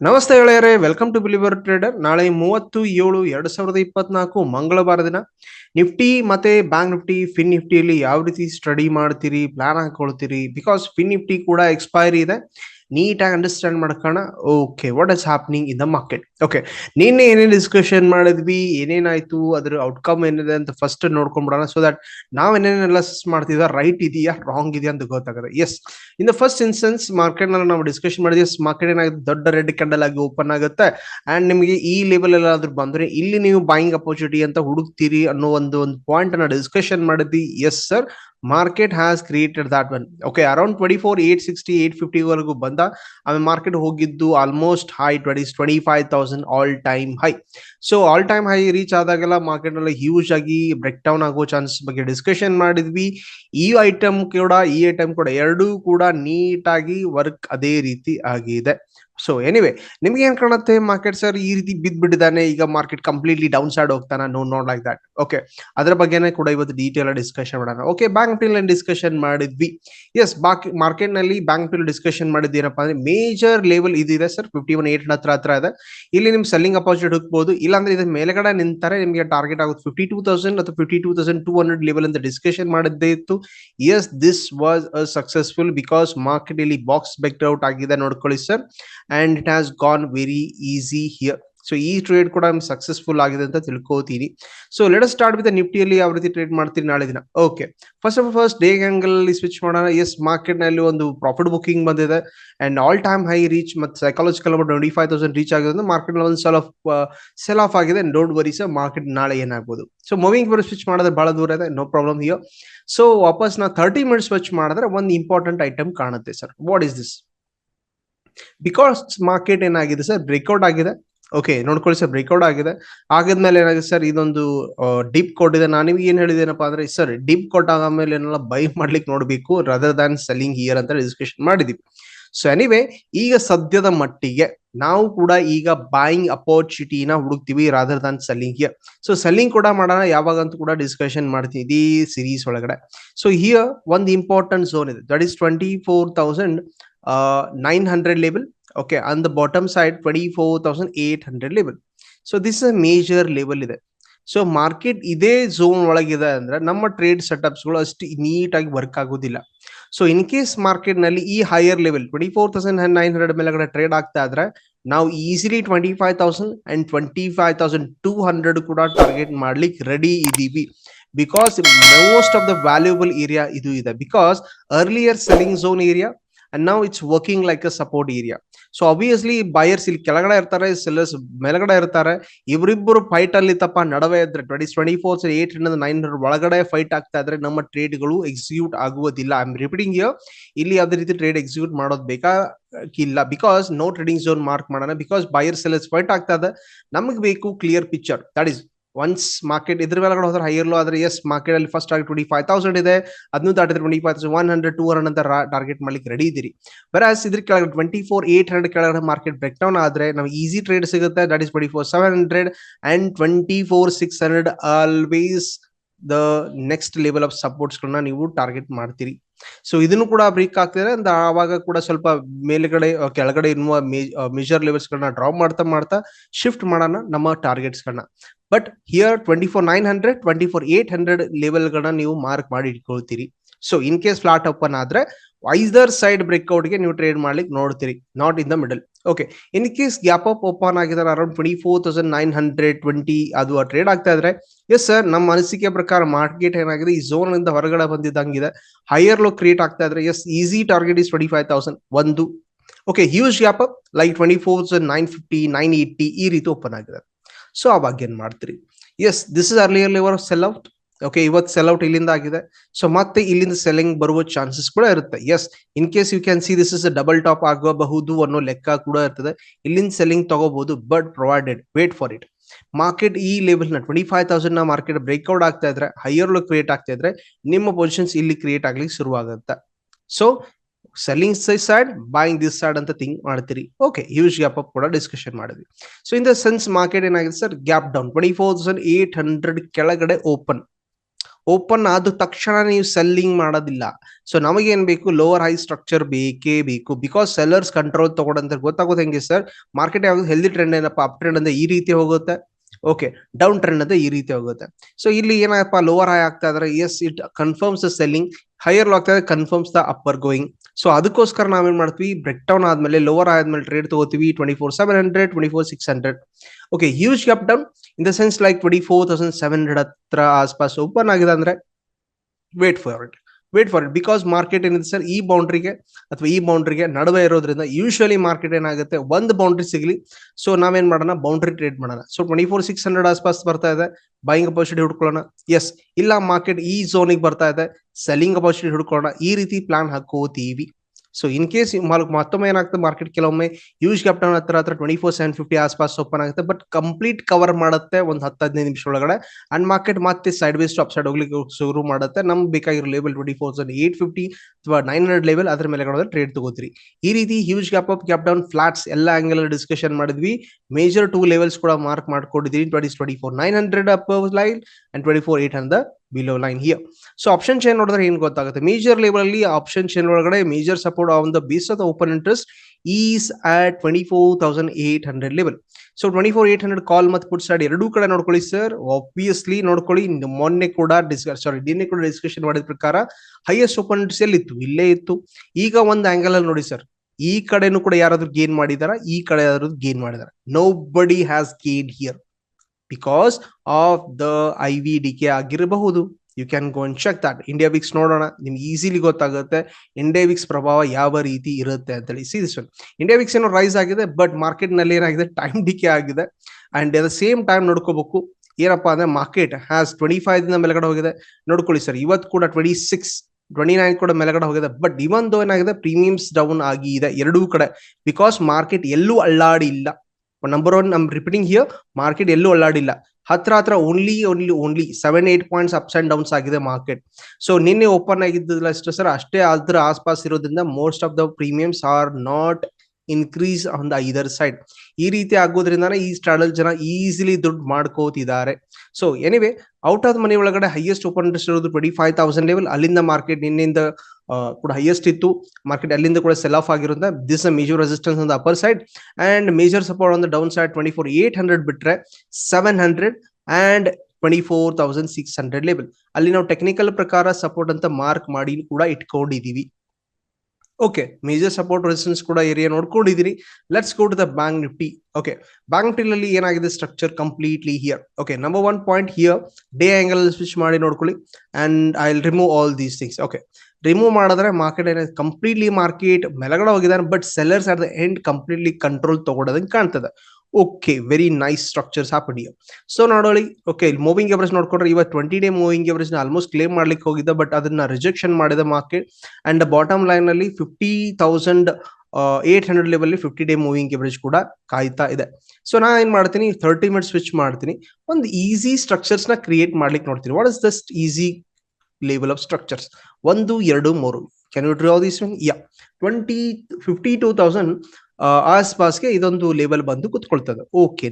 ನಮಸ್ತೆ ಗೆಳೆಯರೇ welcome to believer trader ನಾಳೆ ಮೂವತ್ತು, ಏಳು, ಎರಡ್ ಸಾವಿರದ ಇಪ್ಪತ್ನಾಲ್ಕು ಮಂಗಳವಾರ ದಿನ ನಿಫ್ಟಿ ಮತ್ತೆ ಬ್ಯಾಂಕ್ ನಿಫ್ಟಿ ಫಿನ್ ನಿಫ್ಟಿಯಲ್ಲಿ ಯಾವ ರೀತಿ ಸ್ಟಡಿ ಮಾಡ್ತೀರಿ ಪ್ಲಾನ್ ಹಾಕೊಳ್ತೀರಿ? ಬಿಕಾಸ್ ಫಿನ್ ನಿಫ್ಟಿ ಕೂಡ ಎಕ್ಸ್ಪೈರಿ ಇದೆ. ನೀಟಾಗಿ understand ಮಾಡ್ಕೋಣ. Okay what is happening in the market okay ನಿನ್ನೆ ಏನೇನು ಡಿಸ್ಕಷನ್ ಮಾಡಿದ್ವಿ ಏನೇನಾಯ್ತು ಅದ್ರ ಔಟ್ಕಮ್ ಏನಿದೆ ಅಂತ ಫಸ್ಟ್ ನೋಡ್ಕೊಂಡ್ಬಿಡೋಣ ಸೊ ದಟ್ ನಾವ್ ಏನೇನು ಅನಾಲಿಸಿಸ್ ಮಾಡ್ತಿದ್ದ ರೈಟ್ ಇದೆಯಾ ರಾಂಗ್ ಇದೆಯಾ ಅಂತ ಗೊತ್ತಾಗುತ್ತೆ. Yes in the first instance ಮಾರ್ಕೆಟ್ನಲ್ಲಿ ನಾವು ಡಿಸ್ಕಷನ್ ಮಾಡಿದ್ವಿ ಮಾರ್ಕೆಟ್ ಏನಾಗುತ್ತೆ ದೊಡ್ಡ ರೆಡ್ ಕ್ಯಾಂಡಲ್ ಆಗಿ ಓಪನ್ ಆಗುತ್ತೆ. ಅಂಡ್ ನಿಮಗೆ ಈ ಲೆವೆಲ್ ಎಲ್ಲಾದ್ರೂ ಬಂದ್ರೆ ಇಲ್ಲಿ ನೀವು ಬೈಯಿಂಗ್ ಅಪರ್ಚುನಿಟಿ ಅಂತ ಹುಡುಕ್ತೀರಿ ಅನ್ನೋ ಒಂದು ಒಂದು ಪಾಯಿಂಟ್ ಅನ್ನ ಡಿಸ್ಕಷನ್ ಮಾಡಿದ್ವಿ. Yes sir market has created that one okay around twenty four eight sixty eight fifty ವರೆಗೂ ಬಂದ, ಆಮೇಲೆ ಮಾರ್ಕೆಟ್ ಹೋಗಿದ್ದು almost high twenty twenty five thousand all time high so all time high reach ಆದಾಗೆಲ್ಲ ಮಾರ್ಕೆಟ್ನಲ್ಲಿ huge ಆಗಿ break down ಆಗೋ chances ಬಗ್ಗೆ discussion ಮಾಡಿದ್ವಿ. ಈ ಐಟಮ್ ಕೂಡ, ಈ ಐಟಮ್ ಕೂಡ ಎರಡೂ ಕೂಡ ನೀಟಾಗಿ ವರ್ಕ್ ಅದೇ ರೀತಿ ಆಗಿದೆ. ಸೊ ಎನಿವೆ ನಿಮ್ಗೆ ಏನ್ ಕಾಣುತ್ತೆ? ಮಾರ್ಕೆಟ್ ಸರ್ ಈ ರೀತಿ ಬಿದ್ ಬಿಟ್ಟಿದ್ದಾನೆ ಈಗ ಮಾರ್ಕೆಟ್ ಕಂಪ್ಲೀಟ್ಲಿ ಡೌನ್ ಸೈಡ್ ಹೋಗ್ತಾನ? ನೋ ನೋಡ್ ಲೈಕ್ ದಟ್ ಓಕೆ ಅದ್ರ ಬಗ್ಗೆನೇ ಕೂಡ ಇವತ್ತು ಡೀಟೇಲ್ ಡಿಸ್ಕಷನ್ ಮಾಡೋಣ. ಓಕೆ ಬ್ಯಾಂಕ್ ಪಿಲ್ ಡಿಸ್ಕಷನ್ ಮಾಡಿದ್ವಿ. ಎಸ್ ಬಾಕಿ ಮಾರ್ಕೆಟ್ನಲ್ಲಿ ಬ್ಯಾಂಕ್ ಪಿಲ್ ಡಿಸ್ಕಷನ್ ಮಾಡಿದ್ ಏನಪ್ಪಾ ಅಂದ್ರೆ ಮೇಜರ್ ಲೆವೆಲ್ ಇದಿದೆ ಸರ್ ಫಿಫ್ಟಿ ಒನ್ ಏಟ್ ಹತ್ರ ಹತ್ರ ಇದೆ. ಇಲ್ಲಿ ನಿಮ್ ಸೆಲ್ಲಿಂಗ್ ಅಪಾಸಿಟ್ ಹುಕ್ಬಹುದು ಇಲ್ಲಾಂದ್ರೆ ಇದ್ರ ಮೇಲ್ಗಡೆ ನಿಂತಾರೆ, ನಿಮಗೆ ಟಾರ್ಗೆಟ್ ಆಗುತ್ತೆ ಫಿಫ್ಟಿ ಟೂ ತೌಸಂಡ್ ಅಥವಾ fifty two thousand two hundred level ಅಂತ ಡಿಸ್ಕಷನ್ ಮಾಡಿದ್ದೇ ಇತ್ತು. Yes this was a successful because market ಇಲ್ಲಿ ಬಾಕ್ಸ್ ಬೆಕ್ಟ್ ಔಟ್ ಆಗಿದೆ, ನೋಡ್ಕೊಳ್ಳಿ sir and it has gone very easy here so ಈ ಟ್ರೇಡ್ ಕೂಡ ಸಕ್ಸಸ್ಫುಲ್ ಆಗಿದೆ ಅಂತ ತಿಳ್ಕೋತೀನಿ. ಸೊ ಲೆಟ್ ಸ್ಟಾರ್ಟ್ ವಿತ್ ನಿಫ್ಟಿಯಲ್ಲಿ ಯಾವ ರೀತಿ ಟ್ರೇಡ್ ಮಾಡ್ತೀನಿ ನಾಳೆ ದಿನ. Okay first of first day angle switch ಮಾಡೋಣ. ಎಸ್ ಮಾರ್ಕೆಟ್ನಲ್ಲಿ ಒಂದು ಪ್ರಾಫಿಟ್ ಬುಕಿಂಗ್ ಬಂದಿದೆ. And all time high reach ಮತ್ತೆ psychological twenty five thousand reach ಆಗಿದೆ ಮಾರ್ಕೆಟ್ ಒಂದು ಆಫ್ ಸೆಲ್ ಆಫ್ ಆಗಿದೆ. ಡೋಂಟ್ ವರಿ ಸರ್ ಮಾರ್ಕೆಟ್ ನಾಳೆ ಏನಾಗ್ಬೋದು. ಸೊ ಮೂವಿಂಗ್ ಬರೋ ಸ್ವಿಚ್ ಮಾಡಿದ್ರೆ ಬಹಳ ದೂರ ಇದೆ. ನೋ ಪ್ರಾಬ್ಲಮ್ ಹಿಯರ್ ಸೊ ವಾಪಸ್ ನಾ ತರ್ಟಿ ಮಿನಿಟ್ಸ್ ಸ್ವಿಚ್ ಮಾಡಿದ್ರೆ ಒಂದು ಇಂಪಾರ್ಟೆಂಟ್ ಐಟಮ್ ಕಾಣುತ್ತೆ sir what is this because market ಏನಾಗಿದೆ ಸರ್ ಬ್ರೇಕ್ಔಟ್ ಆಗಿದೆ. ಓಕೆ ನೋಡ್ಕೊಳ್ಳಿ ಸರ್ ಬ್ರೇಕ್ಔಟ್ ಆಗಿದೆ. ಆಗಿದ್ಮೇಲೆ ಏನಾಗಿದೆ ಸರ್ ಇದೊಂದು ಡಿಪ್ ಕೊಟ್ಟಿದೆ ನಾನು ನಿಮ್ಗೆ ಏನ್ ಹೇಳಿದೇನಪ್ಪ ಅಂದ್ರೆ ಸರ್ ಡಿಪ್ ಕೊಟ್ಟಾದ್ಮೇಲೆ ಏನೆಲ್ಲ ಬೈ ಮಾಡ್ಲಿಕ್ಕೆ ನೋಡ್ಬೇಕು ರದರ್ ದಾನ್ ಸೆಲ್ಲಿಂಗ್ ಇಯರ್ ಅಂತ ಡಿಸ್ಕಷನ್ ಮಾಡಿದೀವಿ. ಸೊ ಎನಿವೆ ಈಗ ಸದ್ಯದ ಮಟ್ಟಿಗೆ ನಾವು ಕೂಡ ಈಗ ಬಾಯಿಂಗ್ ಅಪರ್ಚುನಿಟಿನ ಹುಡುಕ್ತಿವಿ rather than selling here so selling ಕೂಡ ಮಾಡೋಣ, ಯಾವಾಗಂತೂ ಕೂಡ ಡಿಸ್ಕಷನ್ ಮಾಡ್ತೀವಿ ಇಡೀ ಸಿರೀಸ್ ಒಳಗಡೆ. ಸೊ ಹಿಯರ್ ಒಂದು ಇಂಪಾರ್ಟೆಂಟ್ ಝೋನ್ ಇದೆ. That is twenty four thousand nine hundred level okay on the bottom side 24800 level. So, this is a major level ಇದೆ. ಸೊ ಮಾರ್ಕೆಟ್ ಇದೇ ಝೋನ್ ಒಳಗಿದೆ ಅಂದ್ರೆ ನಮ್ಮ ಟ್ರೇಡ್ ಸೆಟಪ್ಸ್ಗಳು ಅಷ್ಟು ನೀಟಾಗಿ ವರ್ಕ್ ಆಗೋದಿಲ್ಲ. ಸೊ ಇನ್ ಕೇಸ್ ಮಾರ್ಕೆಟ್ನಲ್ಲಿ ಈ higher level twenty four thousand nine hundred ಮೇಲೆಗಡೆ ಟ್ರೇಡ್ ಆಗ್ತಾ ಇದ್ರೆ, ನಾವು easily twenty five thousand and twenty five thousand two hundred ಕೂಡ ಟಾರ್ಗೆಟ್ ಮಾಡ್ಲಿಕ್ಕೆ ರೆಡಿ ಇದೀವಿ because most of the valuable area ಇದು ಇದೆ. Because earlier selling zone area and ನಾವು it's working like a support area so obviously buyers ಇಲ್ಲಿ ಕೆಳಗಡೆ ಇರ್ತಾರೆ sellers ಮೇಲ್ಗಡೆ ಇರ್ತಾರೆ. ಇವರಿಬ್ಬರು ಫೈಟ್ ಅಲ್ಲಿ ತಪ್ಪ, ನಡುವೆ ಇದ್ರೆ twenty twenty four eight hundred nine hundred ಒಳಗಡೆ ಫೈಟ್ ಆಗ್ತಾ ಇದ್ರೆ ನಮ್ಮ ಟ್ರೇಡ್ಗಳು ಎಕ್ಸಿಕ್ಯೂಟ್ ಆಗುವುದಿಲ್ಲ. ಐ ಆಮ್ ರಿಪೀಟಿಂಗ್ ಇಲ್ಲಿ ಯಾವುದೇ ರೀತಿ ಟ್ರೇಡ್ ಎಕ್ಸಿಕ್ಯೂಟ್ ಮಾಡೋದು ಇಲ್ಲ because no trading zone mark ಮಾಡೋಣ. ಬಿಕಾಸ್ ಬಯರ್ ಸೆಲ್ಲರ್ಸ್ ಫೈಟ್ ಆಗ್ತಾ ಇದೆ. ನಮಗೆ ಬೇಕು clear picture that is once market ಇದ್ರ ಮೇಲೆ ಹೋದ್ರೆ ಹೈಯರ್ ಲೋ ಆದ್ರೆ ಎಸ್ ಮಾರ್ಕೆಟ್ ಅಲ್ಲಿ first target twenty five thousand ಇದೆ. ಅದನ್ನು ದಾಟಿದ್ರೆ twenty five thousand one hundred two hundred ಅಂತ ಟಾರ್ಗೆಟ್ ಮಾಡ್ಲಿಕ್ಕೆ ರೆಡಿ ಇದ್ದೀರಿ. ಬರಾಸ್ ಇದ್ರ ಕೆಳಗಡೆ ಟ್ವೆಂಟಿ ಫೋರ್ ಏಟ್ ಹಂಡ್ರೆಡ್ ಕೆಳಗಡೆ ಮಾರ್ಕೆಟ್ ಬ್ರೇಕ್ ಡೌನ್ ಆದ್ರೆ ನಮ್ಗೆ ಈಸಿ ಟ್ರೇಡ್ ಸಿಗುತ್ತೆ. That is twenty four seven hundred and twenty four six hundred always the next level of supports ಗಳನ್ನ ನೀವು ಟಾರ್ಗೆಟ್ ಮಾಡ್ತೀರಿ. ಸೊ ಇದನ್ನು ಕೂಡ ಬ್ರೇಕ್ ಆಗ್ತಿದೆ ಅಂತ ಆವಾಗ ಕೂಡ ಸ್ವಲ್ಪ ಮೇಲ್ಗಡೆ ಕೆಳಗಡೆ ಇರುವ ಮೇಜರ್ ಲೆವೆಲ್ಸ್ ಗಳನ್ನ ಡ್ರಾ ಮಾಡ್ತಾ ಮಾಡ್ತಾ ಶಿಫ್ಟ್ ಮಾಡೋಣ ನಮ್ಮ ಟಾರ್ಗೆಟ್ಸ್ ಗಳನ್ನ. But here twenty four nine hundred twenty four eight hundred level ಗಳನ್ನ ನೀವು ಮಾರ್ಕ್ ಮಾಡಿ ಇಟ್ಕೊಳ್ತೀರಿ. So in case flat open ಆದ್ರೆ ಐದರ್ ಸೈಡ್ ಬ್ರೇಕ್ಔಟ್ಗೆ ನೀವು ಟ್ರೇಡ್ ಮಾಡ್ಲಿಕ್ಕೆ ನೋಡ್ತೀರಿ. Not in the middle okay in case gap up open ಆಗಿದ್ದಾರೆ around twenty four thousand nine hundred twenty ಅದು ಟ್ರೇಡ್ ಆಗ್ತಾ ಇದ್ರೆ ಎಸ್ ಸರ್ ನಮ್ಮ ಅನಿಸಿಕೆ ಪ್ರಕಾರ ಮಾರ್ಕೆಟ್ ಏನಾಗಿದೆ? ಈ ಝೋನ್ ಇಂದ ಹೊರಗಡೆ ಬಂದಿದ್ದಂಗಿದೆ. ಹೈಯರ್ ಲೋ ಕ್ರಿಯೇಟ್ ಆಗ್ತಾ ಇದ್ರೆ as easy target is twenty five thousand ಒಂದು okay huge gap up like twenty four thousand nine fifty nine eighty ಈ ರೀತಿ ಓಪನ್ ಆಗಿದೆ ಸೊ ಅವಾಗ ಏನ್ ಮಾಡ್ತೀರಿ? As this is earlier of sell out okay ಇವತ್ತು ಸೆಲ್ ಔಟ್ ಇಲ್ಲಿಂದ ಆಗಿದೆ. ಸೊ ಮತ್ತೆ ಇಲ್ಲಿಂದ ಸೆಲ್ಲಿಂಗ್ ಬರುವ ಚಾನ್ಸಸ್ ಕೂಡ ಇರುತ್ತೆ. As in case you can see this is double top ಆಗಬಹುದು ಅನ್ನೋ ಲೆಕ್ಕ ಕೂಡ ಇರ್ತದೆ. ಇಲ್ಲಿಂದ ಸೆಲ್ಲಿಂಗ್ ತಗೋಬಹುದು but provided wait for it market ಈ ಲೆವೆಲ್ನ ಟ್ವೆಂಟಿ ಫೈವ್ ತೌಸಂಡ್ನ ಮಾರ್ಕೆಟ್ ಬ್ರೇಕ್ಔಟ್ ಆಗ್ತಾ ಇದ್ರೆ ಹೈಯರ್ ಲೋ ಕ್ರಿಯೇಟ್ ಆಗ್ತಾ ಇದ್ರೆ, ನಿಮ್ಮ ಪೊಸಿಷನ್ಸ್ ಇಲ್ಲಿ ಕ್ರಿಯೇಟ್ ಆಗ್ಲಿಕ್ಕೆ ಶುರು ಆಗುತ್ತೆ so selling side buying this side ಅಂತ ಥಿಂಕ್ ಮಾಡ್ತೀರಿ. ಓಕೆ ಹ್ಯೂಜ್ ಗ್ಯಾಪ್ ಅಪ್ ಕೂಡ ಡಿಸ್ಕಷನ್ ಮಾಡಿದ್ವಿ. So in the sense market ಏನಾಗಿದೆ sir gap down twenty four thousand eight hundred ಕೆಳಗಡೆ ಓಪನ್ ಓಪನ್ ಆದ ತಕ್ಷಣ ನೀವು ಸೆಲ್ಲಿಂಗ್ ಮಾಡೋದಿಲ್ಲ. ಸೊ, ನಮಗೇನ್ ಬೇಕು? ಲೋವರ್ ಹೈ ಸ್ಟ್ರಕ್ಚರ್ ಬೇಕೇ ಬೇಕು. ಬಿಕಾಸ್ ಸೆಲ್ಲರ್ಸ್ ಕಂಟ್ರೋಲ್ ತಗೊಂಡಂತ ಗೊತ್ತಾಗೋದು ಹೆಂಗೆ ಸರ್? ಮಾರ್ಕೆಟ್ ಯಾವಾಗ ಹೆಲ್ದಿ ಟ್ರೆಂಡ್ ಏನಪ್ಪ? ಅಪ್ ಟ್ರೆಂಡ್ ಅಂದ್ರೆ ಈ ರೀತಿ ಹೋಗುತ್ತೆ. ಓಕೆ ಡೌನ್ ಟ್ರೆಂಡ್ ಅಂತ ಈ ರೀತಿ ಹೋಗುತ್ತೆ. ಸೊ ಇಲ್ಲಿ ಏನಪ್ಪ ಲೋವರ್ ಹೈ ಆಗ್ತಾ ಇದ್ರೆ as it confirms the selling higher ಆಗ್ತಾ ಇದ್ರೆ confirms the upper going so ಅದಕ್ಕೋಸ್ಕರ ನಾವೇನ್ ಮಾಡ್ತೀವಿ? ಬ್ರೇಕ್ ಡೌನ್ ಆದ್ಮೇಲೆ ಲೋವರ್ ಆದ್ಮೇಲೆ ಟ್ರೇಡ್ ತಗೋತೀವಿ twenty four seven hundred twenty four six hundred okay huge gap down in the sense like twenty four thousand seven hundred ಹತ್ರ ಆಸ್ಪಾಸ್ ಓಪನ್ ಆಗಿದೆ ಅಂದ್ರೆ wait for it wait for it because market ಏನಿದೆ sir ಈ ಬೌಂಡ್ರಿಗೆ ಅಥವಾ ಈ ಬೌಂಡ್ರಿಗೆ ನಡುವೆ ಇರೋದ್ರಿಂದ ಯೂಶುವಲಿ ಮಾರ್ಕೆಟ್ ಏನಾಗುತ್ತೆ? ಒಂದು ಬೌಂಡ್ರಿ ಸಿಗಲಿ. ಸೊ ನಾವೇನ್ ಮಾಡೋಣ? ಬೌಂಡ್ರಿ ಟ್ರೇಡ್ ಮಾಡೋಣ. So twenty four six hundred ಆಸ್ಪಾಸ್ ಬರ್ತಾ ಇದೆ. ಬೈಯಿಂಗ್ ಅಪಾರ್ಚುನಿಟಿ ಹುಡ್ಕೊಳ್ಳೋಣ. ಎಸ್ ಇಲ್ಲ ಮಾರ್ಕೆಟ್ ಈ ಝೋನಿಗೆ ಬರ್ತಾ ಇದೆ. ಸೆಲ್ಲಿಂಗ್ ಅಪಾರ್ಚುನಿಟಿ ಹುಡ್ಕೊಳ್ಳೋಣ. ಈ ರೀತಿ ಪ್ಲಾನ್ ಹಾಕೋತೀವಿ. ಸೊ ಇನ್ ಕೇಸ್ ಮತ್ತೊಮ್ಮೆ ಏನಾಗುತ್ತೆ ಮಾರ್ಕೆಟ್ ಕೆಲವೊಮ್ಮೆ ಯೂಸ್ ಗ್ಯಾಪ್ ಡೌನ್ ಹತ್ರ ಹತ್ರ ಟ್ವೆಂಟಿ ಫೋರ್ ಸೆವೆನ್ ಫಿಫ್ಟಿ ಆಸ್ಪಾಸ್ ಓಪನ್ ಆಗುತ್ತೆ ಬಟ್ ಕಂಪ್ಲೀಟ್ ಕವರ್ ಮಾಡುತ್ತೆ ಒಂದು ಹತ್ತು ಹದಿನೈದು ನಿಮಿಷ ಒಳಗಡೆ. ಅಂಡ್ ಮಾರ್ಕೆಟ್ ಮತ್ತೆ ಸೈಡ್ ವೇಸ್ ಅಪ್ ಸೈಡ್ ಹೋಗ್ಲಿಕ್ಕೆ ಶುರು ಮಾಡುತ್ತೆ. ನಮ್ಗೆ ಬೇಕಾಗಿರೋ level twenty four seven eight fifty ಅಥವಾ ನೈನ್ ಹಂಡ್ರೆಡ್ ಲೆವೆಲ್ ಅದ್ರ ಮೇಲೆ ಟ್ರೇಡ್ ತಗೋತೀರಿ. ಈ ರೀತಿ huge gap up gap down flats ಎಲ್ಲ ಆಂಗಲ್ ಡಿಸ್ಕಷನ್ ಮಾಡಿದ್ವಿ. ಮೇಜರ್ ಟೂ ಲೆವೆಲ್ಸ್ ಕೂಡ ಮಾರ್ಕ್ ಮಾಡ್ಕೊಂಡಿದ್ದೀನಿ twenty twenty four nine hundred up line and twenty four eight hundred below line here so option chain ನೋಡಿದ್ರೆ ಏನ್ ಗೊತ್ತಾಗುತ್ತೆ? ಮೇಜರ್ ಲೆವೆಲ್ ಅಲ್ಲಿ option chain ಒಳಗಡೆ major support on the base of the open interest is at twenty four thousand eight hundred level so twenty four eight hundred call ಮತ್ತು put side ಎರಡೂ ಕಡೆ ನೋಡ್ಕೊಳ್ಳಿ sir obviously ನೋಡ್ಕೊಳ್ಳಿ ಮೊನ್ನೆ ಕೂಡ discuss ಸಾರಿ ನಿನ್ನೆ ಕೂಡ ಡಿಸ್ಕಷನ್ ಮಾಡಿದ ಪ್ರಕಾರ ಹೈಯೆಸ್ಟ್ ಓಪನ್ ಇಂಟ್ರೆಸ್ಟ್ ಎಲ್ಲಿ ಇತ್ತು, ಇಲ್ಲೇ ಇತ್ತು. ಈಗ ಒಂದು ಆಂಗಲ್ ಅಲ್ಲಿ ನೋಡಿ ಸರ್ ಈ ಕಡೆನೂ ಕೂಡ ಯಾರಾದ್ರೂ ಗೇನ್ ಮಾಡಿದಾರ? ಈ ಕಡೆ ಯಾರಾದ್ರೂ ಗೇನ್ ಮಾಡಿದಾರ? Nobody has gain here because of the I V decay ಆಗಿರಬಹುದು. You can go and check that India VIX ನೋಡೋಣ. ನಿಮ್ಗೆ ಈಸಿಲಿ ಗೊತ್ತಾಗುತ್ತೆ ಇಂಡಿಯಾ ವಿಕ್ಸ್ ಪ್ರಭಾವ ಯಾವ ರೀತಿ ಇರುತ್ತೆ ಅಂತೇಳಿ ಸಿ ದಿಸ್ ಇಂಡಿಯಾ ವಿಕ್ಸ್ ಏನೋ ರೈಸ್ ಆಗಿದೆ ಬಟ್ ಮಾರ್ಕೆಟ್ನಲ್ಲಿ ಏನಾಗಿದೆ? ಟೈಮ್ ಡಿಕೆ ಆಗಿದೆ. And at the same time ನೋಡ್ಕೋಬೇಕು. ಏನಪ್ಪಾ ಅಂದ್ರೆ ಮಾರ್ಕೆಟ್ ಹ್ಯಾಸ್ ಟ್ವೆಂಟಿ ಫೈವ್ ದಿಂದ ಮೇಲ್ಗಡೆ ಹೋಗಿದೆ. ನೋಡ್ಕೊಳ್ಳಿ ಸರ್, ಇವತ್ತು ಕೂಡ ಟ್ವೆಂಟಿ ಸಿಕ್ಸ್ ಟ್ವೆಂಟಿ ನೈನ್ ಕೂಡ ಮೇಲ್ಗಡೆ ಹೋಗಿದೆ. ಬಟ್ ಇವನ್ ಏನಾಗಿದೆ? ಪ್ರೀಮಿಯಮ್ಸ್ ಡೌನ್ ಆಗಿದೆ ಎರಡೂ ಕಡೆ. ಬಿಕಾಸ್ ಮಾರ್ಕೆಟ್ ಎಲ್ಲೂ ಅಳ್ಳಾಡಿಲ್ಲ ನಂಬರ್ ಒನ್ ನಮ್ ರಿಪೀಟಿಂಗ್ ಹಿಯರ್ ಮಾರ್ಕೆಟ್ ಎಲ್ಲೂ ಒಳ್ಳಾಡಿಲ್ಲ ಹತ್ರ ಹತ್ರ only only only seven eight points ups and downs ಆಗಿದೆ ಮಾರ್ಕೆಟ್ ಸೊ ನಿನ್ನೆ ಓಪನ್ ಆಗಿದ್ದಿಲ್ಲ ಅಷ್ಟೇ ಸರ್ ಅಷ್ಟೇ ಅದ್ರ ಆಸ್ಪಾಸ್ ಇರೋದ್ರಿಂದ most of the premiums are not increase on the either side ಈ ರೀತಿ ಆಗೋದ್ರಿಂದಾನೆ ಈ ಸ್ಟ್ರಾಡಲ್ ಜನ ಈಸಿಲಿ ದುಡ್ಡು ಮಾಡ್ಕೋತಿದ್ದಾರೆ. So anyway out of money ಒಳಗಡೆ ಹೈಯೆಸ್ಟ್ ಓಪನ್ ಇಂಟ್ರೆಸ್ಟ್ ಇರೋದು ಟ್ವೆಂಟಿ ಫೈವ್ ತೌಸಂಡ್ ಲೆವೆಲ್ ಅಲ್ಲಿಂದ ಮಾರ್ಕೆಟ್ ನಿನ್ನೆಯಿಂದ ಕೂಡ ಹೈಯೆಸ್ಟ್ ಇತ್ತು. ಮಾರ್ಕೆಟ್ ಅಲ್ಲಿಂದ ಕೂಡ ಸೆಲ್ ಆಫ್ ಆಗಿರುತ್ತೆ this a major resistance on the upper side and major support on the down side twenty four eight hundred ಬಿಟ್ರೆ seven hundred and twenty four thousand six hundred level ಅಲ್ಲಿ ನಾವು technical ಪ್ರಕಾರ support ಅಂತ mark ಮಾಡಿ ಕೂಡ ಇಟ್ಕೊಂಡಿದೀವಿ. Okay major support resistance ಕೂಡ area ನೋಡ್ಕೊಂಡಿದ್ದೀರಿ let's go to the bank nifty okay bank ನಿಫ್ಟಿನಲ್ಲಿ ಏನಾಗಿದೆ structure completely here okay number one point here day angle switch ಮಾಡಿ ನೋಡ್ಕೊಳ್ಳಿ. And I will remove all these things okay remove ಮಾಡಿದ್ರೆ market ಏನಾಗಿದೆ completely market ಮೆಲಗಡೆ ಹೋಗಿದ್ದಾರೆ but sellers at the end completely control ತಗೊಳೋದಂಗೆ ಕಾಣ್ತದೆ. Okay very nice structures ಹಾಪಡಿ so ನೋಡೋಳಿ okay moving average ನೋಡ್ಕೊಂಡ್ರೆ ಇವಾಗ twenty day moving average almost claim ಮಾಡ್ಲಿಕ್ಕೆ ಹೋಗಿದ್ದ ಬಟ್ ಅದನ್ನ ರಿಜೆಕ್ಷನ್ ಮಾಡಿದ ಮಾರ್ಕೆಟ್ ಅಂಡ್ ಬಾಟಮ್ ಲೈನ್ ಅಲ್ಲಿ fifty thousand eight hundred level fifty day moving average ಕೂಡ ಕಾಯ್ತಾ ಇದೆ. ಸೊ ನಾ ಏನ್ ಮಾಡ್ತೀನಿ ಥರ್ಟಿ ಮಿನಿಟ್ ಸ್ವಿಚ್ ಮಾಡ್ತೀನಿ. ಒಂದು ಈಸಿ ಸ್ಟ್ರಕ್ಚರ್ಸ್ನ ಕ್ರಿಯೇಟ್ ಮಾಡ್ಲಿಕ್ಕೆ ನೋಡ್ತೀನಿ. What is just easy level of structures ಒಂದು, ಎರಡು, ಮೂರು. Can you draw this one yeah twenty fifty two thousand ಆಸ್ಪಾಸ್ಗೆ ಇದೊಂದು ಲೆವೆಲ್ ಬಂದು ಕುತ್ಕೊಳ್ತದೆ. ಓಕೆ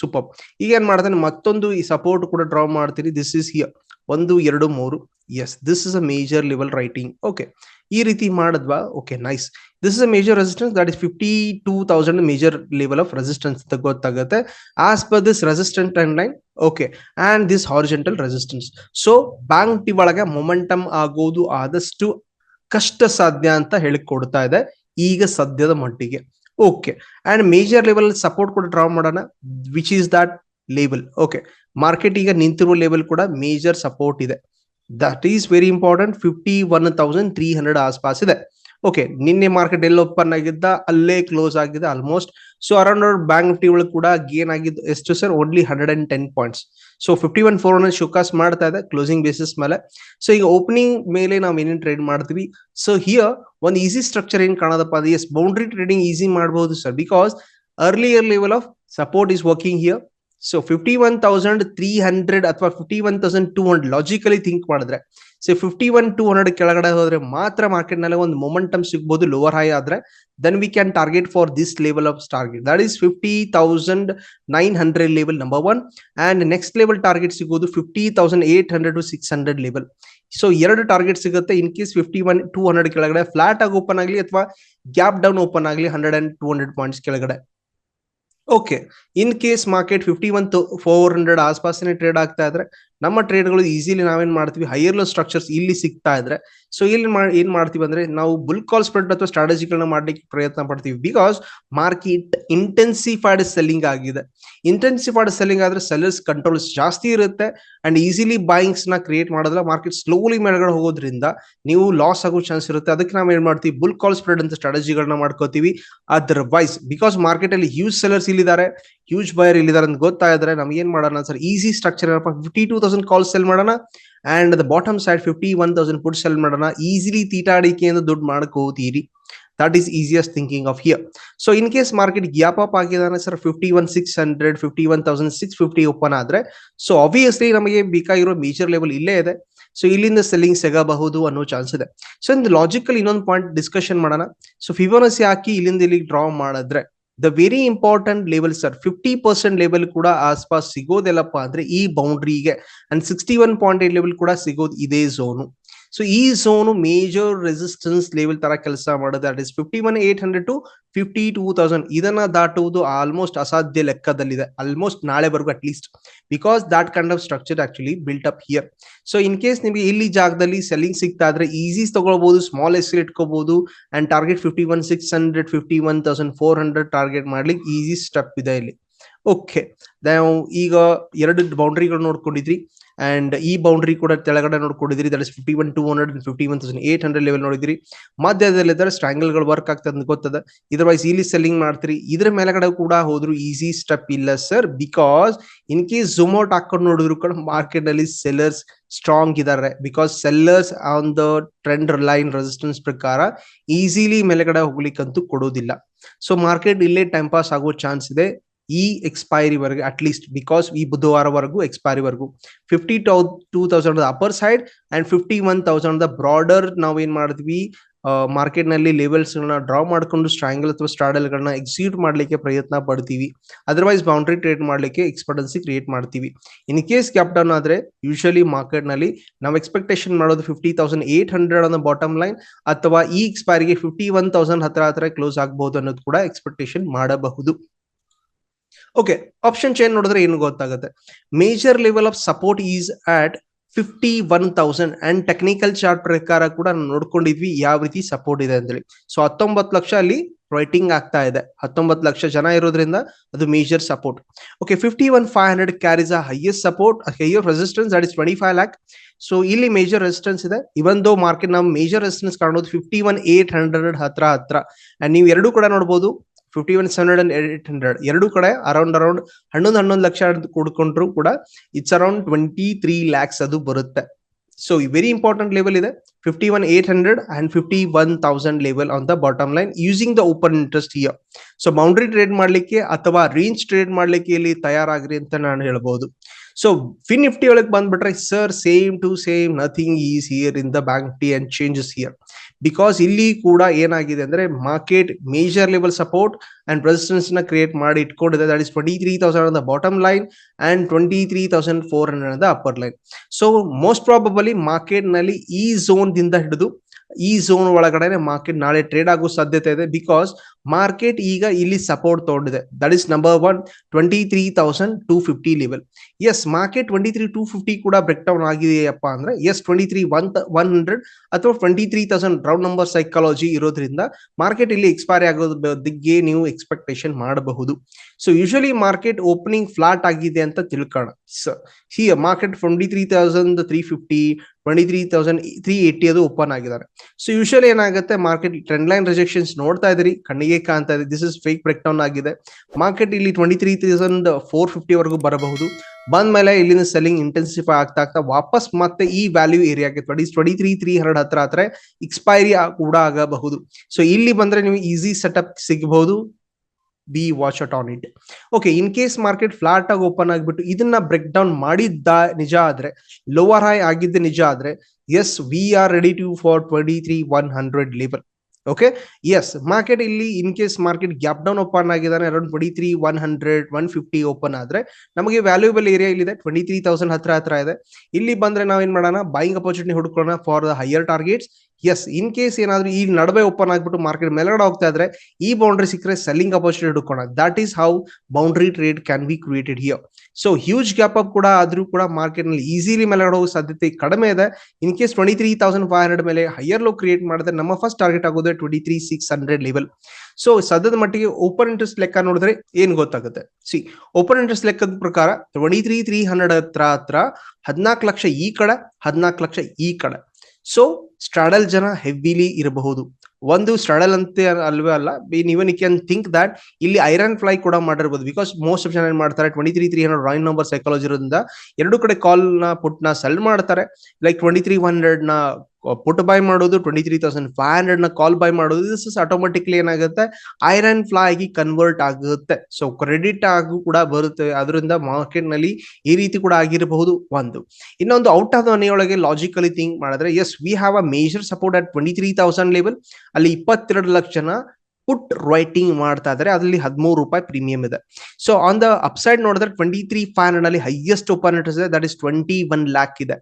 ಸೂಪರ್ ಈಗ ಏನ್ ಮಾಡ್ತಾನೆ, ಮತ್ತೊಂದು ಈ ಸಪೋರ್ಟ್ ಕೂಡ ಡ್ರಾ ಮಾಡ್ತೀನಿ. ದಿಸ್ ಇಸ್ ಹಿಯರ್ ಒಂದು, ಎರಡು, ಮೂರು. As this is a major level writing okay ಈ ರೀತಿ ಮಾಡಿದ್ವಾ? Okay nice this is a major resistance that is fifty two thousand major level of resistance ಅಂತ ಗೊತ್ತಾಗುತ್ತೆ as per this resistant and line okay and this horizontal resistance so bank T ಒಳಗೆ momentum ಆಗೋದು ಆದಷ್ಟು ಕಷ್ಟ ಸಾಧ್ಯ ಅಂತ ಹೇಳಿಕೊಡ್ತಾ ಇದೆ. ಈಗ ಸದ್ಯದ ಮಟ್ಟಿಗೆ. Okay and major level support ಕೂಡ ಡ್ರಾ ಮಾಡೋಣ which is that level okay market ಈಗ ನಿಂತಿರುವ ಲೆವೆಲ್ ಕೂಡ ಮೇಜರ್ ಸಪೋರ್ಟ್ ಇದೆ. That is very important fifty one thousand three hundred ಆಸ್ಪಾಸ್ ಇದೆ. ಓಕೆ ನಿನ್ನೆ ಮಾರ್ಕೆಟ್ ಎಲ್ಲಿ ಓಪನ್ ಆಗಿದ್ದ? ಅಲ್ಲೇ ಕ್ಲೋಸ್ ಆಗಿದೆ almost so around bank nifty ಕೂಡ ಗೇನ್ ಆಗಿದ್ದು ಎಷ್ಟು sir only hundred and ten points so fifty one four hundred showcase ಮಾಡ್ತಾ ಇದೆ ಕ್ಲೋಸಿಂಗ್ ಬೇಸಿಸ್ ಮೇಲೆ. ಸೊ ಈಗ ಓಪನಿಂಗ್ ಮೇಲೆ ನಾವು ಏನೇನು ಟ್ರೇಡ್ ಮಾಡ್ತೀವಿ? ಸೊ ಹಿಯರ್ ಒಂದು ಈಸಿ ಸ್ಟ್ರಕ್ಚರ್ ಏನ್ ಕಾಣೋದಪ್ಪ ಅದು ಎಸ್ ಬೌಂಡ್ರಿ ಟ್ರೇಡಿಂಗ್ ಈಸಿ ಮಾಡಬಹುದು sir because earlier level of support is working here so fifty one thousand three hundred ಅಥವಾ fifty one thousand two hundred logically think ಮಾಡಿದ್ರೆ so fifty one two hundred ಕೆಳಗಡೆ ಹೋದ್ರೆ ಮಾತ್ರ ಮಾರ್ಕೆಟ್ನಲ್ಲಿ ಒಂದು momentum ಸಿಗ್ಬೋದು lower high ಆದ್ರೆ then we can target for this level of target that is fifty thousand nine hundred level number one and next level target ಸಿಗೋದು fifty thousand eight hundred to six hundred level so ಎರಡು target ಸಿಗುತ್ತೆ. In case fifty one two hundred ಕೆಳಗಡೆ flat ಆಗಿ open ಆಗಲಿ ಅಥವಾ gap down open ಆಗಲಿ hundred and two hundred points ಕೆಳಗಡೆ. Okay in case market fifty one four hundred ಆಸ್ಪಾಸಿನ trade ಆಗ್ತಾ ಇದ್ರೆ ನಮ್ಮ ಟ್ರೇಡ್ಗಳು ಈಸಿಲಿ ನಾವೇನ್ ಮಾಡ್ತೀವಿ? ಹೈಯರ್ ಲೋ ಸ್ಟ್ರಕ್ಚರ್ಸ್ ಇಲ್ಲಿ ಸಿಗ್ತಾ ಇದ್ರೆ ಸೊ ಇಲ್ಲಿ ಏನ್ ಮಾಡ್ತೀವಿ ಅಂದ್ರೆ, ನಾವು ಬುಲ್ ಕಾಲ್ ಸ್ಪ್ರೆಡ್ ಅಥವಾ ಸ್ಟ್ರಾಟಜಿಗಳನ್ನ ಮಾಡ್ಲಿಕ್ಕೆ ಪ್ರಯತ್ನ ಪಡ್ತೀವಿ. ಬಿಕಾಸ್ ಮಾರ್ಕೆಟ್ ಇಂಟೆನ್ಸಿಫೈಡ್ ಸೆಲ್ಲಿಂಗ್ ಆಗಿದೆ. ಇಂಟೆನ್ಸಿಫೈಡ್ ಸೆಲ್ಲಿಂಗ್ ಆದ್ರೆ ಸೆಲ್ಲರ್ಸ್ ಕಂಟ್ರೋಲ್ಸ್ ಜಾಸ್ತಿ ಇರುತ್ತೆ ಅಂಡ್ ಈಸಿಲಿ ಬಾಯಿಂಗ್ಸ್ನ ಕ್ರಿಯೇಟ್ ಮಾಡಿದ್ರೆ ಮಾರ್ಕೆಟ್ ಸ್ಲೋಲಿ ಮೇಲ್ಗಡೆ ಹೋಗೋದ್ರಿಂದ ನೀವು ಲಾಸ್ ಆಗೋ ಚಾನ್ಸ್ ಇರುತ್ತೆ. ಅದಕ್ಕೆ ನಾವು ಏನ್ ಮಾಡ್ತೀವಿ? ಬುಲ್ ಕಾಲ್ ಸ್ಪ್ರೆಡ್ ಅಂತ ಸ್ಟ್ರಾಟಜಿಗಳನ್ನ ಮಾಡ್ಕೋತೀವಿ. ಅದರ್ವೈಸ್ ಬಿಕಾಸ್ ಮಾರ್ಕೆಟ್ ಅಲ್ಲಿ ಹ್ಯೂಜ್ ಸೆಲ್ಲರ್ಸ್ ಇಲ್ಲಿದ್ದಾರೆ ಹ್ಯೂಜ್ ಬಯರ್ ಇಲ್ಲಿದ್ದಾರೆ ಅಂತ ಗೊತ್ತಾದ್ರೆ ನಮ್ಗೆ ಏನ್ ಮಾಡೋಣ ಸರ್? ಈಸಿ ಸ್ಟ್ರಕ್ಚರ್ ಏನಪ್ಪ? Fifty two thousand call sell ಮಾಡೋಣ and the bottom side fifty one thousand put sell ಮಾಡೋಣ ಈಸಿಲಿ ಅಂತ ದುಡ್ಡು ಮಾಡ್ಕೋತೀರಿ that is easiest thinking of here so in case market gap up ಆಗಿದಾನೆ sir fifty one six hundred fifty one thousand six fifty open ಆದ್ರೆ so obviously ನಮಗೆ ಬೇಕಾಗಿರೋ major level ಇಲ್ಲೇ ಇದೆ. So ಇಲ್ಲಿಂದ ಸೆಲ್ಲಿಂಗ್ ಸಿಗಬಹುದು ಅನ್ನೋ ಚಾನ್ಸ್ ಇದೆ. ಸೊ ಒಂದು ಲಾಜಿಕಲ್ ಇನ್ನೊಂದು ಪಾಯಿಂಟ್ ಡಿಸ್ಕಷನ್ ಮಾಡೋಣ. ಸೊ ಫಿವೋನಸಿ ಹಾಕಿ ಇಲ್ಲಿಂದ ಇಲ್ಲಿ ಡ್ರಾ ಮಾಡಿದ್ರೆ the very important level sir fifty percent level ಕೂಡ ಆಸ್ಪಾಸ್ ಸಿಗೋದೆಲ್ಲಪ್ಪ ಅಂದ್ರೆ ಈ ಬೌಂಡ್ರಿಗೆ and sixty one point eight level ಕೂಡ ಸಿಗೋದು ಇದೇ ಝೋನು ಸೊ ಈ ಝೋನು ಮೇಜರ್ ರೆಸಿಸ್ಟೆನ್ಸ್ ಲೆವೆಲ್ ತರ ಕೆಲಸ ಮಾಡೋದು that is fifty one eight hundred to fifty two thousand ಇದನ್ನ ದಾಟುವುದು ಆಲ್ಮೋಸ್ಟ್ ಅಸಾಧ್ಯ ಲೆಕ್ಕದಲ್ಲಿದೆ. Almost ನಾಳೆವರೆಗೂ at least because that kind of structure actually built up here so in case ನಿಮಗೆ ಇಲ್ಲಿ ಜಾಗದಲ್ಲಿ ಸೆಲ್ಲಿಂಗ್ ಸಿಗ್ತಾ ಇದ್ರೆ ಈಸೀಸ್ ತಗೊಳ್ಬಹುದು ಸ್ಮಾಲ್ ಎಸ್ ಇಟ್ಕೋಬಹುದು and target fifty one six hundred fifty one thousand four hundred target ಮಾಡ್ಲಿಕ್ಕೆ ಈಸಿ ಸ್ಟೆಪ್ ಇದೆ ಇಲ್ಲಿ. ಓಕೆ ನಾವು ಈಗ ಎರಡು ಬೌಂಡ್ರಿಗಳು ನೋಡ್ಕೊಂಡಿದ್ರಿ. ಅಂಡ್ ಈ ಬೌಂಡ್ರಿ ಕೂಡ ತೆಳಗಡೆ ನೋಡ್ಕೊಂಡಿದ್ರಿ. That is fifty one two hundred fifty one thousand eight hundred level ನೋಡಿದ್ರಿ. ಮಧ್ಯದಲ್ಲಿ ಇದ್ದಾರೆ ಸ್ಟ್ರಾಂಗಲ್ಗಳು ವರ್ಕ್ ಆಗ್ತದೆ ಅಂತ ಗೊತ್ತದ. ಇದರ್ವೈಸ್ ಇಲ್ಲಿ ಸೆಲ್ಲಿಂಗ್ ಮಾಡ್ತೀರಿ. ಇದ್ರ ಮೇಲೆಗಡೆ ಕೂಡ ಹೋದ್ರು ಈಸಿ ಸ್ಟೆಪ್ ಇಲ್ಲ sir because in case zoom out ಹಾಕೊಂಡು ನೋಡಿದ್ರು ಕೂಡ ಮಾರ್ಕೆಟ್ ಅಲ್ಲಿ ಸೆಲ್ಲರ್ಸ್ ಸ್ಟ್ರಾಂಗ್ ಇದಾರೆ. Because sellers on the trend line resistance ಪ್ರಕಾರ ಈಸಿಲಿ ಮೇಲೆಗಡೆ ಹೋಗ್ಲಿಕ್ಕಂತೂ ಕೊಡೋದಿಲ್ಲ. ಸೊ ಮಾರ್ಕೆಟ್ ಇಲ್ಲೇ ಟೈಮ್ ಪಾಸ್ ಆಗೋ ಚಾನ್ಸ್ ಇದೆ. ಈ ಎಕ್ಸ್ಪೈರಿ ವರೆಗೆ ಅಟ್ ಲೀಸ್ಟ್ ಬಿಕಾಸ್ ಈ ಬುಧವಾರವರೆಗೂ ಎಕ್ಸ್ಪೈರಿ ವರೆಗೂ fifty two two thousand upper side and fifty one thousand broader ನಾವ್ ಏನ್ ಮಾಡಿದ್ವಿ ಮಾರ್ಕೆಟ್ನಲ್ಲಿ ಲೆವೆಲ್ಸ್ ಗಳನ್ನ ಡ್ರಾ ಮಾಡ್ಕೊಂಡು ಸ್ಟ್ರಾಂಗಲ್ ಅಥವಾ ಸ್ಟ್ರಾಡಲ್ ಗಳನ್ನ ಎಕ್ಸಿಕ್ಯೂಟ್ ಮಾಡ್ಲಿಕ್ಕೆ ಪ್ರಯತ್ನ ಪಡ್ತೀವಿ. ಅದರ್ವೈಸ್ ಬೌಂಡ್ರಿ ಟ್ರೇಡ್ ಮಾಡ್ಲಿಕ್ಕೆ ಎಕ್ಸ್ಪರ್ಟನ್ಸಿ ಕ್ರಿಯೇಟ್ ಮಾಡ್ತೀವಿ. ಇನ್ ಕೇಸ್ ಕ್ಯಾಪ್ ಡೌನ್ ಆದ್ರೆ ಯೂಶಲಿ ಮಾರ್ಕೆಟ್ನಲ್ಲಿ ನಾವು ಎಕ್ಸ್ಪೆಕ್ಟೇಷನ್ ಮಾಡೋದು ಫಿಫ್ಟಿ ತೌಸಂಡ್ ಏಟ್ ಹಂಡ್ರೆಡ್ ಅನ್ನೋ ಬಾಟಮ್ ಲೈನ್ ಅಥವಾ ಈ ಎಕ್ಸ್ಪೈರಿಗೆ ಫಿಫ್ಟಿ ಒನ್ ತೌಸಂಡ್ ಹತ್ರ ಹತ್ರ ಕ್ಲೋಸ್ ಆಗಬಹುದು ಅನ್ನೋದು ಕೂಡ ಎಕ್ಸ್ಪೆಕ್ಟೇಷನ್ ಮಾಡಬಹುದು. ಓಕೆ ಆಪ್ಷನ್ ಚೇಂಜ್ ನೋಡಿದ್ರೆ ಏನು ಗೊತ್ತಾಗುತ್ತೆ? Major level of support is at fifty one thousand and technical chart ಪ್ರಕಾರ ಕೂಡ ನೋಡ್ಕೊಂಡಿದ್ವಿ ಯಾವ ರೀತಿ ಸಪೋರ್ಟ್ ಇದೆ ಅಂತೇಳಿ. ಸೊ ಹತ್ತೊಂಬತ್ತು ಲಕ್ಷ ಅಲ್ಲಿ ರೈಟಿಂಗ್ ಆಗ್ತಾ ಇದೆ. ಹತ್ತೊಂಬತ್ತು ಲಕ್ಷ ಜನ ಇರೋದ್ರಿಂದ ಅದು major support okay fifty one five hundred carries a highest support higher resistance that is twenty five lakh so ಇಲ್ಲಿ ಮೇಜರ್ ರೆಸಿಸ್ಟೆನ್ಸ್ ಇದೆ. ಇವನ್ ದೋ ಮಾರ್ಕೆಟ್ ನಾವು ಮೇಜರ್ ರೆಸಿಸ್ಟೆನ್ಸ್ ಕಾಣೋದು ಫಿಫ್ಟಿ ಒನ್ ಏಟ್ ಹಂಡ್ರೆಡ್ ಹತ್ರ ಹತ್ರ. ಅಂಡ್ ನೀವು ಎರಡೂ ಕೂಡ ನೋಡಬಹುದು fifty one seven hundred and eight hundred ಎರಡು ಕಡೆ ಅರೌಂಡ್ ಅರೌಂಡ್ ಹನ್ನೊಂದು ಹನ್ನೊಂದು ಲಕ್ಷ ಕೂಡ್ಕೊಂಡ್ರು ಕೂಡ it's around twenty three lakhs ಅದು ಬರುತ್ತೆ. ಸೊ ವೆರಿ ಇಂಪಾರ್ಟೆಂಟ್ ಲೆವೆಲ್ ಇದೆ. Fifty one eight hundred and fifty one thousand level on the bottom line using the open interest here so boundary trade ಮಾಡ್ಲಿಕ್ಕೆ ಅಥವಾ range trade ಮಾಡ್ಲಿಕ್ಕೆ ಇಲ್ಲಿ ತಯಾರಾಗ್ರಿ ಅಂತ ನಾನು ಹೇಳ್ಬೋದು. ಸೊ ಫಿನ್ ನಿಫ್ಟಿ ಒಳಗೆ ಬಂದ್ಬಿಟ್ರೆ sir same to same nothing is here in the bank T and changes here because ಇಲ್ಲಿ ಕೂಡ ಏನಾಗಿದೆ ಅಂದ್ರೆ market major level support and ರೆಸಿಸ್ಟೆನ್ಸ್ನ create ಮಾಡಿ ಇಟ್ಕೊಂಡಿದೆ. That is twenty three thousand the bottom line and twenty three thousand four hundred the upper line so most probably ಮಾರ್ಕೆಟ್ನಲ್ಲಿ ಈ zone ದಿಂದ ಹಿಡಿದು ಈ ಝೋನ್ ಒಳಗಡೆ ಮಾರ್ಕೆಟ್ ನಾಳೆ ಟ್ರೇಡ್ ಆಗೋ ಸಾಧ್ಯತೆ ಇದೆ ಬಿಕಾಸ್ ಮಾರ್ಕೆಟ್ ಈಗ ಇಲ್ಲಿ ಸಪೋರ್ಟ್ ತಗೊಂಡಿದೆ. That is number one twenty three thousand two fifty level as market twenty three two fifty ಕೂಡ ಬ್ರೇಕ್ ಡೌನ್ ಆಗಿದೆಯಪ್ಪ ಅಂದ್ರೆ yes twenty three one one hundred ಅಥವಾ twenty three thousand round number psychology ಇರೋದ್ರಿಂದ market ಇಲ್ಲಿ expiry ಆಗೋದು ಬಗ್ಗೆ ನೀವು expectation ಮಾಡಬಹುದು. So usually market opening flat ಆಗಿದೆ ಅಂತ ತಿಳ್ಕೋಣ here market twenty three thousand three fifty twenty three thousand three eighty ಅದು ಓಪನ್ ಆಗಿದ್ದಾರೆ. ಸೊ ಯೂಶಲಿ ಏನಾಗುತ್ತೆ ಮಾರ್ಕೆಟ್ ಟ್ರೆಂಡ್ ಲೈನ್ ರಿಜೆಕ್ಷನ್ಸ್ ನೋಡ್ತಾ ಇದ್ರಿ ಕಣ್ಣಿಗೆ ಕಾಣ್ತಾ ಇದೆ this is fake break down ಆಗಿದೆ. ಮಾರ್ಕೆಟ್ ಇಲ್ಲಿ twenty three thousand four fifty ವರೆಗೂ ಬರಬಹುದು. ಬಂದ ಮೇಲೆ ಇಲ್ಲಿನ ಸೆಲ್ಲಿಂಗ್ ಇಂಟೆನ್ಸಿಫೈ ಆಗ್ತಾ ಆಗ್ತಾ ವಾಪಸ್ ಮತ್ತೆ ಈ value ಏರಿಯಾಗೆ twenty twenty three three hundred ಹತ್ರ ಹತ್ರ ಎಕ್ಸ್ಪೈರಿ ಕೂಡ ಆಗಬಹುದು. ಸೊ ಇಲ್ಲಿ ಬಂದ್ರೆ ನೀವು ಈಸಿ ಸೆಟಪ್ ಸಿಗಬಹುದು. Be watch at on it okay in case market flat ಆಗಿ ಓಪನ್ ಆಗಿಬಿಟ್ಟು ಇದನ್ನ ಬ್ರೇಕ್ ಡೌನ್ ಮಾಡಿದ್ದ ನಿಜ ಆದ್ರೆ ಲೋವರ್ ಹೈ ಆಗಿದ್ದ ನಿಜ ಆದ್ರೆ yes we are ready to for twenty three one hundred labour okay S market ಇಲ್ಲಿ in case market gap down open ಆಗಿದ್ದಾನೆ around twenty three one hundred one fifty open ಆದ್ರೆ, ನಮಗೆ ವ್ಯಾಲ್ಯೂಬಲ್ ಏರಿಯಾ ಇಲ್ಲಿದೆ twenty three thousand ಹತ್ರ ಹತ್ರ ಇದೆ. ಇಲ್ಲಿ ಬಂದ್ರೆ ನಾವೇನ್ ಮಾಡೋಣ? Buying opportunity ಹುಡುಕೋಣ for the higher targets yes in case ಏನಾದ್ರೂ ಈಗ ನಡುವೆ ಓಪನ್ ಆಗ್ಬಿಟ್ಟು ಮಾರ್ಕೆಟ್ ಮೇಲ್ಗಡೆ ಹೋಗ್ತಾ ಇದ್ರೆ, ಈ ಬೌಂಡ್ರಿ ಸಿಕ್ಕರೆ selling opportunity ಹುಡ್ಕೋಣ. That is how boundary trade can be created here so huge gap up ಕೂಡ ಆದ್ರೂ ಕೂಡ ಮಾರ್ಕೆಟ್ನಲ್ಲಿ ಈಸಿಲಿ ಮೇಲ್ಗಡೆ ಹೋಗೋ ಸಾಧ್ಯತೆ ಕಡಿಮೆ ಇದೆ. In case twenty three thousand five hundred ಮೇಲೆ ಹೈಯರ್ ಲೋ ಕ್ರಿಯೇಟ್ ಮಾಡಿದ್ರೆ ನಮ್ಮ ಫಸ್ಟ್ ಟಾರ್ಗೆಟ್ ಆಗೋದು twenty three six hundred level so ಸದ್ಯದ ಮಟ್ಟಿಗೆ ಓಪನ್ ಇಂಟ್ರೆಸ್ಟ್ ಲೆಕ್ಕ ನೋಡಿದ್ರೆ ಏನ್ ಗೊತ್ತಾಗುತ್ತೆ? ಸಿ ಓಪನ್ ಇಂಟ್ರೆಸ್ಟ್ ಲೆಕ್ಕದ ಪ್ರಕಾರ ಟ್ವೆಂಟಿ ತ್ರೀ ತ್ರೀ ಹಂಡ್ರೆಡ್ ಹತ್ರ ಹತ್ರ ಹದಿನಾಲ್ಕು ಲಕ್ಷ ಈ ಕಡೆ, ಹದಿನಾಲ್ಕು ಲಕ್ಷ ಈ ಕಡೆ. ಸೊ ಸ್ಟ್ರಾಡಲ್ ಜನ ಹೆವಿಲಿ ಇರಬಹುದು. ಒಂದು ಸ್ಟ್ರಾಡಲ್ ಅಂತ ಅಲ್ವೇ ಅಲ್ಲ even you can think that ಇಲ್ಲಿ ಐರನ್ ಫ್ಲೈ ಕೂಡ ಮಾಡಿರ್ಬೋದು. ಬಿಕಾಸ್ ಮೋಸ್ಟ್ ಆಫ್ ಜನ ಏನ್ ಮಾಡ್ತಾರೆ twenty three three hundred round number psychology ಇರೋದ್ರಿಂದ ಎರಡು ಕಡೆ ಕಾಲ್ನ ಪುಟ್ನ ಸೆಲ್ ಮಾಡ್ತಾರೆ. ಲೈಕ್ ಟ್ವೆಂಟಿ ತ್ರೀ ಹಂಡ್ರೆಡ್ನ ಪುಟ್ ಬೈ ಮಾಡೋದು ಟ್ವೆಂಟಿ ತ್ರೀ ತೌಸಂಡ್ ಫೈವ್ ಹಂಡ್ರೆಡ್ನ ಕಾಲ್ ಬೈ ಮಾಡೋದು ದಿಸ್ ಇಸ್ ಆಟೋಮೆಟಿಕ್ಲಿ ಏನಾಗುತ್ತೆ? ಐರನ್ ಫ್ಲೈ ಆಗಿ ಕನ್ವರ್ಟ್ ಆಗುತ್ತೆ. ಸೊ ಕ್ರೆಡಿಟ್ ಆಗು ಕೂಡ ಬರುತ್ತೆ. ಅದರಿಂದ ಮಾರ್ಕೆಟ್ನಲ್ಲಿ ಈ ರೀತಿ ಕೂಡ ಆಗಿರಬಹುದು ಒಂದು. ಇನ್ನೊಂದು ಔಟ್ ಆಫ್ ದ ಮನಿ ಒಳಗೆ ಲಾಜಿಕಲಿ ಥಿಂಕ್ ಮಾಡಿದ್ರೆ as we have a major support at twenty three thousand level ಅಲ್ಲಿ ಇಪ್ಪತ್ತೆರಡು ಲಕ್ಷ ಜನ ಪುಟ್ ರೈಟಿಂಗ್ ಮಾಡ್ತಾ ಇದ್ರೆ, ಅದರಲ್ಲಿ ಹದಿಮೂರು ರೂಪಾಯಿ ಪ್ರೀಮಿಯಂ ಇದೆ. ಸೊ ಆನ್ ದ ಅಪ್ಸೈಡ್ ನೋಡಿದ್ರೆ ಟ್ವೆಂಟಿ ತ್ರೀ ಫೈವ್ ಹಂಡ್ರೆಡ್ ಅಲ್ಲಿ ಹೈಯೆಸ್ಟ್ ಓಪನ್ ಇದೆ that is twenty one lakh ಇದೆ.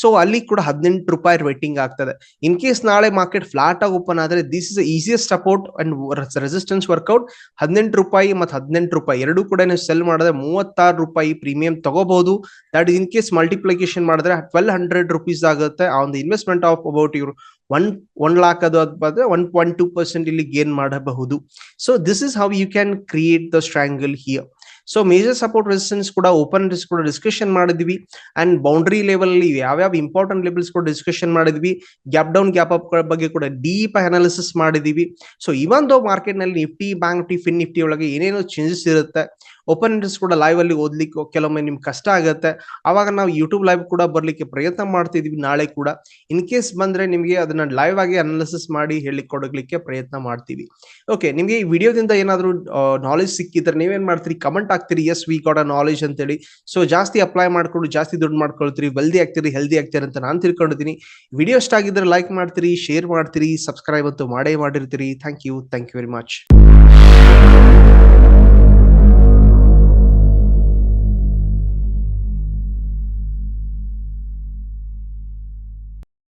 ಸೊ ಅಲ್ಲಿ ಕೂಡ ಹದಿನೆಂಟು ರೂಪಾಯಿ ರೈಟಿಂಗ್ ಆಗ್ತದೆ ಇನ್ ಕೇಸ್ ನಾಳೆ ಮಾರ್ಕೆಟ್ ಫ್ಲಾಟ್ ಆಗಿ ಓಪನ್ ಆದ್ರೆ this is easiest support and resistance work out ಹದಿನೆಂಟು ರೂಪಾಯಿ ಮತ್ತು ಹದಿನೆಂಟು ರೂಪಾಯಿ ಎರಡು ಕೂಡ ಸೆಲ್ ಮಾಡಿದ್ರೆ ಮೂವತ್ತಾರು ರೂಪಾಯಿ ಪ್ರೀಮಿಯಂ ತಗೋಬಹುದು ದಟ್ ಇನ್ ಕೇಸ್ ಮಲ್ಟಿಪ್ಲಿಕೇಶನ್ ಮಾಡಿದ್ರೆ ಟ್ವೆಲ್ ಹಂಡ್ರೆಡ್ ರುಪೀಸ್ ಆಗುತ್ತೆ on the investment of about ಇವರು ಒನ್ ಒನ್ ಲಾಕ್ ಅದು ಬಂದ್ರೆ ಒನ್ ಪಾಯಿಂಟ್ ಟೂ ಪರ್ಸೆಂಟ್ ಇಲ್ಲಿ ಗೇನ್ ಮಾಡಬಹುದು. So this is how you can create the strangle here so major support resistance ಕೂಡ open ಕೂಡ discussion ಮಾಡಿದ್ವಿ. And boundary level ಅಲ್ಲಿ ಯಾವ್ಯಾವ ಇಂಪಾರ್ಟೆಂಟ್ ಲೆವೆಲ್ಸ್ ಕೂಡ ಡಿಸ್ಕಷನ್ ಮಾಡಿದ್ವಿ. ಗ್ಯಾಪ್ ಡೌನ್ ಗ್ಯಾಪ್ ಅಪ್ ಬಗ್ಗೆ ಕೂಡ ಡೀಪ್ ಅನಾಲಿಸಿಸ್ ಮಾಡಿದೀವಿ. ಸೊ ಇವನ್ ದೋ ಮಾರ್ಕೆಟ್ನಲ್ಲಿ Nifty Bank Nifty Fin Nifty ಒಳಗೆ ಏನೇನೋ ಚೇಂಜಸ್ ಇರುತ್ತೆ ಓಪನ್ ಇಂಟ್ರೆಸ್ಟ್ ಕೂಡ ಲೈವ್ ಅಲ್ಲಿ ಓದ್ಲಿಕ್ಕೆ ಕೆಲವೊಮ್ಮೆ ನಿಮ್ಗೆ ಕಷ್ಟ ಆಗುತ್ತೆ. ಆವಾಗ ನಾವು ಯೂಟ್ಯೂಬ್ ಲೈವ್ ಕೂಡ ಬರ್ಲಿಕ್ಕೆ ಪ್ರಯತ್ನ ಮಾಡ್ತಿದ್ವಿ ನಾಳೆ ಕೂಡ. ಇನ್ ಕೇಸ್ ಬಂದ್ರೆ ನಿಮಗೆ ಅದನ್ನ ಲೈವ್ ಆಗಿ ಅನಾಲಿಸಿಸ್ ಮಾಡಿ ಹೇಳಿಕೊಡಲಿಕ್ಕೆ ಪ್ರಯತ್ನ ಮಾಡ್ತೀವಿ. ಓಕೆ ನಿಮಗೆ ಈ ವಿಡಿಯೋದಿಂದ ಏನಾದರೂ ನಾಲೆಜ್ ಸಿಕ್ಕಿದ್ರೆ ನೀವೇನ್ ಮಾಡ್ತೀರಿ? ಕಮೆಂಟ್ ಆಗ್ತೀರಿ ಎಸ್ ವಿ ಅ ನಾಲೆಜ್ ಅಂತೇಳಿ. ಸೊ ಜಾಸ್ತಿ ಅಪ್ಲೈ ಮಾಡ್ಕೊಂಡು ಜಾಸ್ತಿ ದುಡ್ಡು ಮಾಡ್ಕೊಳ್ತೀರಿ. ವೆಲ್ದಿ ಆಗ್ತೀರಿ ಹೆಲ್ದಿ ಆಗ್ತೀರಿ ಅಂತ ನಾನು ತಿಳ್ಕೊಂಡಿದ್ದೀನಿ. ವಿಡಿಯೋ ಇಷ್ಟ ಆಗಿದ್ರೆ ಲೈಕ್ ಮಾಡ್ತೀರಿ ಶೇರ್ ಮಾಡ್ತೀರಿ ಸಬ್ಸ್ಕ್ರೈಬ್ ಅಂತೂ ಮಾಡೇ ಮಾಡಿರ್ತೀರಿ. Thank you thank you very much